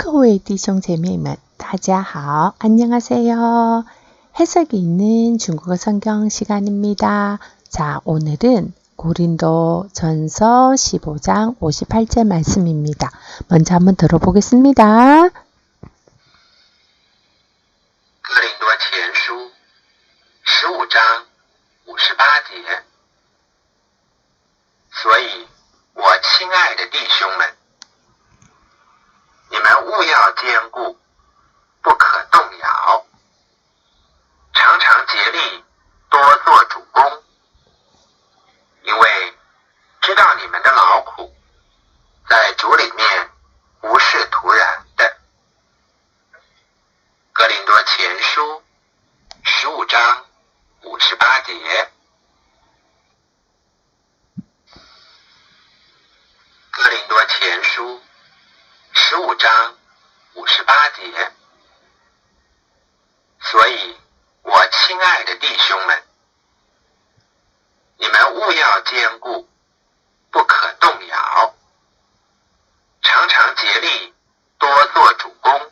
各位弟兄姐妹们，大家好，안녕하세요 해석이 있는 중국어 성경 시간입니다. 자, 오늘은 고린도 전서 15장 58절 말씀입니다. 먼저 한번 들어보겠습니다. 哥林多前书十五章五十八节，所以我亲爱的弟兄们。 物要兼顾不可动摇，常常竭力多做主公，因为知道你们的劳苦在主里面不是徒然的。格林多前书十五章五十八节，格林多前书。十五章五十八节，所以我亲爱的弟兄们，你们务要坚固，不可动摇，常常竭力多做主公，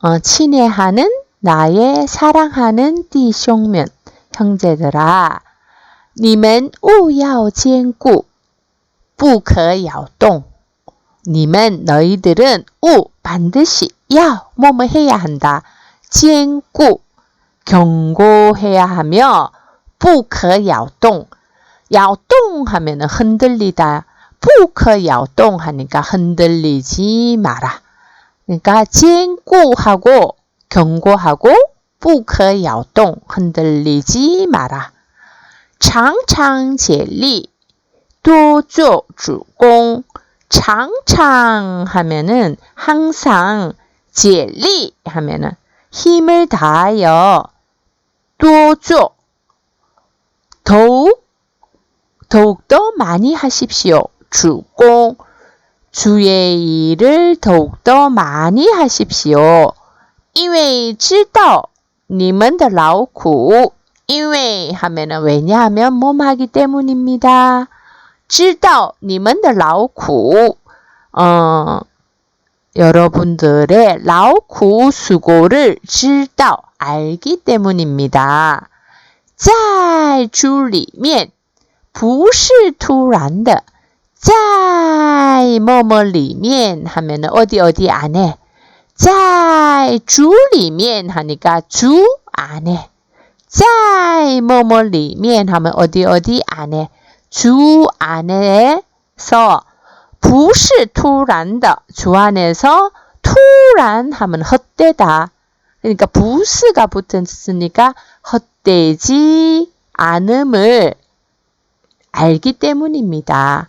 어, 친애하는 나의 사랑하는 弟兄们 형제들아 你们务要坚固不可摇动你们 너희들은 우 반드시 야 뭐뭐 해야 한다. 坚固 경고해야 하며 不可摇动摇动 하면은 흔들리다 不可摇动 하니까 흔들리지 마라. 그러니까 쟁구하고 경고하고 不可摇动 흔들리지 마라. 장창竭力 多做主公 장창 하면은 항상 竭力 하면은 힘을 다하여 多做 더욱 더욱더 많이 하십시오. 주공 주의 일을 더욱더 많이 하십시오. 因为知道你们的劳苦，因为 하면은 왜냐하면 몸하기 때문입니다. 知道你们的劳苦, 어, 여러분들의 劳苦 수고를 知道 알기 때문입니다. 在主里面不是突然的。 在某某里面하면은어디어디안에在主里面하니까주안에在某某里面하면어디어디안에주안에서不是突然的주안에서突然하면헛되다그러니까不是가붙었으니까헛되지않음을알기때문입니다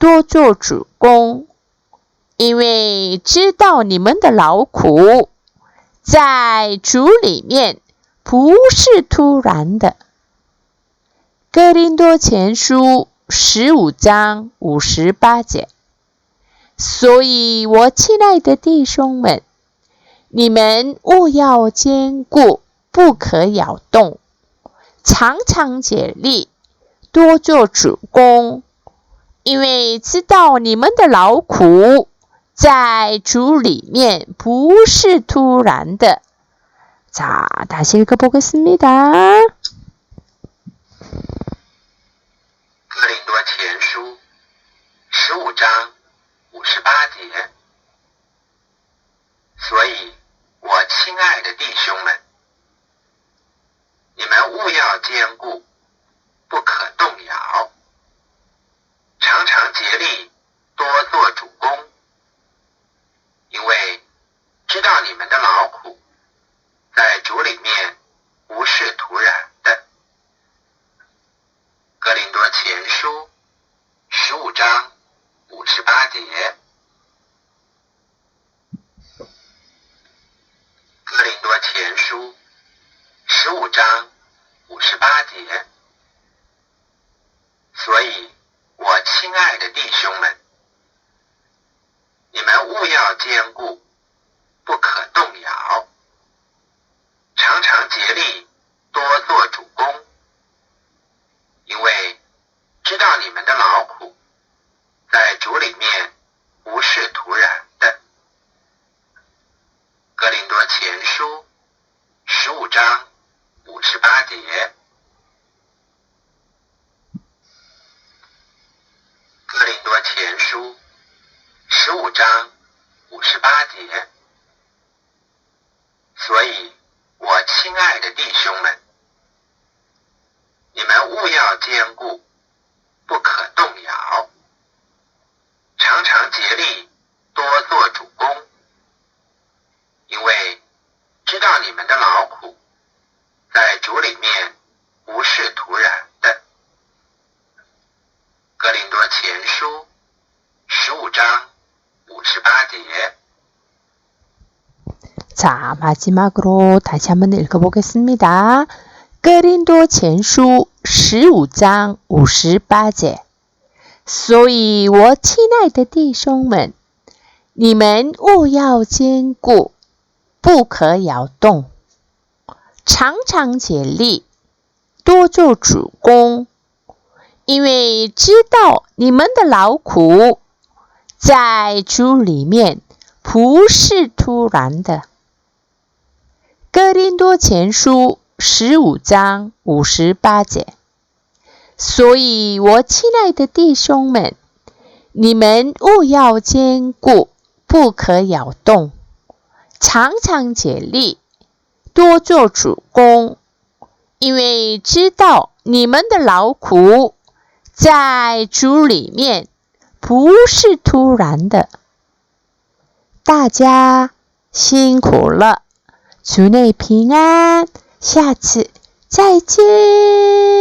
多做主公，因为知道你们的劳苦在主里面不是突然的。哥林多前书十五章五十八节。所以我亲爱的弟兄们，你们务要坚固，不可摇动，常常竭力，多做主公。因为知道你们的劳苦 在主里面不是突然的。자다시읽어보겠습니 다。 格林多前书十五章五十八节。所以，我亲爱的弟兄们，你们务要坚固，不可 节。格林多前书十五章五十八节，所以，我亲爱的弟兄们，你们务要坚固，不可动摇，常常竭力多做主公，因为知道你们的劳苦在主里面不是徒然。格林多前书十五章五十八节。格林多前书十五章五十八节。所以，我亲爱的弟兄们，你们务要坚固，不可动摇，常常竭力多做主公。因为知道你们的劳苦在主里面不是徒然的。格林多前书十五章五十八节。자마지막으로다시한번읽어보겠습니다 哥林多前书十五章五十八节。所以我亲爱的弟兄们，你们务要坚固。不可摇动，常常竭力多做主公，因为知道你们的劳苦在主里面不是突然的。哥林多前书十五章五十八节。所以我亲爱的弟兄们，你们务要坚固，不可摇动。常常竭力多做主公，因为知道你们的劳苦在主里面不是突然的。大家辛苦了，主内平安，下次再见。